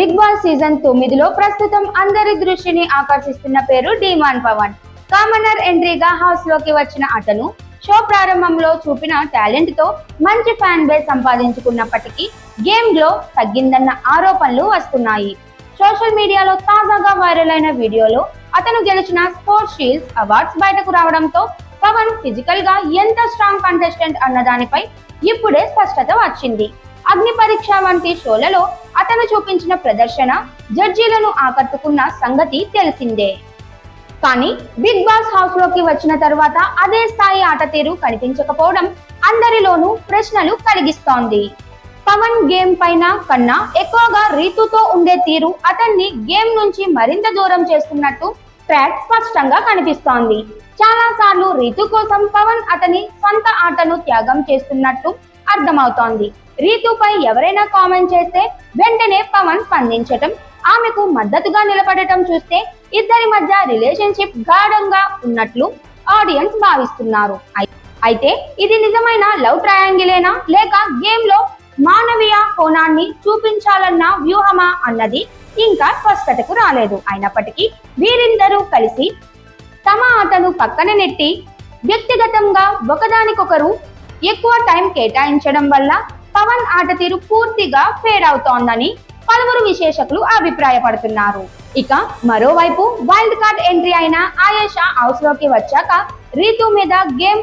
Big boss season తొమ్మిదిలో ప్రస్తుతం అందరి దృష్టిని ఆకర్షిస్తున్న పేరు డీమాన్ పవన్. కామనర్ ఎంట్రీగా హౌస్లోకి వచ్చిన అతను షో ప్రారంభంలో చూపిన టాలెంట్తో మంచి ఫ్యాన్ బేస్ సంపాదించుకున్నప్పటికీ గేమ్లో తగ్గిందన్న ఆరోపణలు వస్తున్నాయి. సోషల్ మీడియాలో తాజాగా వైరల్ అయిన వీడియోలో అతను గెలిచిన స్పోర్ట్స్ షీల్డ్స్ అవార్డ్స్ బయటకు రావడంతో పవన్ ఫిజికల్గా ఎంత స్ట్రాంగ్ కంటెస్టెంట్ అన్న దానిపై ఇప్పుడే స్పష్టత వచ్చింది. అగ్ని పరీక్ష వంటి షోలలో అతను చూపించిన ప్రదర్శన జడ్జీలను ఆకట్టుకున్న సంగతి తెలిసిందే. కానీ బిగ్ బాస్ హౌస్లోకి వచ్చిన తర్వాత అదే స్థాయి ఆట తీరు కనిపించకపోవడం అందరిలోనూ ప్రశ్నలు కలిగిస్తోంది. పవన్ గేమ్ పైన కన్నా ఎక్కువగా రీతుతో ఉండే తీరు అతన్ని గేమ్ నుంచి మరింత దూరం చేస్తున్నట్టు ట్రాక్ స్పష్టంగా కనిపిస్తోంది. చాలా సార్లు రీతు కోసం పవన్ అతని సొంత ఆటను త్యాగం చేస్తున్నట్టు అర్థమవుతోంది. రీతుపై ఎవరైనా కామెంట్ చేస్తే వెంటనే పవన్ స్పందించటం ఆమెకు మద్దతుగా నిలబడటం చూస్తే ఇద్దరి మధ్య రిలేషన్షిప్ గాఢంగా ఉన్నట్లు ఆడియన్స్ భావిస్తున్నారు. అయితే ఇది నిజమైన లవ్ ట్రయాంగిలేనా లేక గేమ్లో మానవీయ కోణాన్ని చూపించాలన్న వ్యూహమా అన్నది ఇంకా స్పష్టతకు రాలేదు. అయినప్పటికీ వీరిద్దరూ కలిసి తమ ఆటను పక్కన నెట్టి వ్యక్తిగతంగా ఒకదానికొకరు ఎక్కువ టైం కేటాయించడం వల్ల పవన్ ఆట తీరు పూర్తిగా ఫేడ్ అవుతోందని పలువురు విశేషకులు అభిప్రాయపడుతున్నారు. ఇక మరోవైపు వైల్డ్ కార్డ్ ఎంట్రీ అయిన ఆయేషా హౌస్లోకి వచ్చాక రీతు మీద గేమ్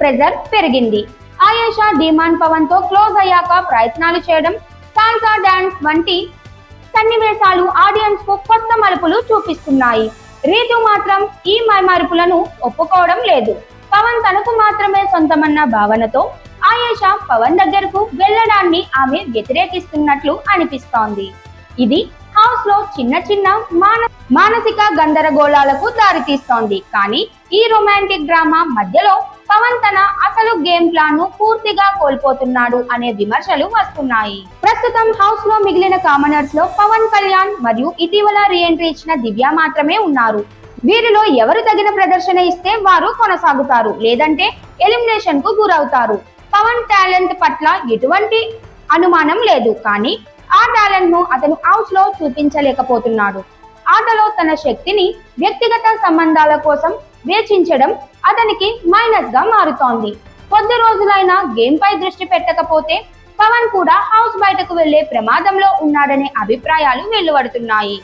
ప్రెజర్ పెరిగింది. ఆయేషా డిమాండ్ పవన్తో క్లోజ్ అయ్యాక ప్రయత్నాలు చేయడం సాల్సా డాన్స్ వంటి సన్నివేశాలు ఆడియన్స్కు కొత్త మలుపులు చూపిస్తున్నాయి. రీతు మాత్రం ఈ మైమారుపులను ఒప్పుకోవడం లేదు. పవన్ తనకు మాత్రమే సొంతమన్న భావనతో ఆయేషా పవన్ దగ్గరకు వెళ్ళడాన్ని ఆమె వ్యతిరేకిస్తున్నట్లు అనిపిస్తోంది. ఇది హౌస్లో చిన్న చిన్న మాన మానసిక గందరగోళాలకు దారితీస్తోంది. కానీ ఈ రొమాంటిక్ డ్రామా మధ్యలో పవన్ తన అసలు గేమ్ ప్లాన్ను పూర్తిగా కోల్పోతున్నాడు అనే విమర్శలు వస్తున్నాయి. ప్రస్తుతం హౌస్లో మిగిలిన కామనర్స్లో పవన్ కళ్యాణ్ మరియు ఇటీవల రీఎంట్రీ ఇచ్చిన దివ్య మాత్రమే ఉన్నారు. వీరిలో ఎవరు తగిన ప్రదర్శన ఇస్తే వారు కొనసాగుతారు. లేదంటే ఎలిమినేషన్కు గురవుతారు. పవన్ టాలెంట్ పట్ల ఎటువంటి అనుమానం లేదు. కానీ ఆ టాలెంట్ను అతను హౌస్లో చూపించలేకపోతున్నాడు. ఆటలో తన శక్తిని వ్యక్తిగత సంబంధాల కోసం వేచించడం అతనికి మైనస్గా మారుతోంది. కొద్ది రోజులైనా గేమ్ పై దృష్టి పెట్టకపోతే పవన్ కూడా హౌస్ బయటకు వెళ్ళే ప్రమాదంలో ఉన్నాడనే అభిప్రాయాలు వెలువడుతున్నాయి.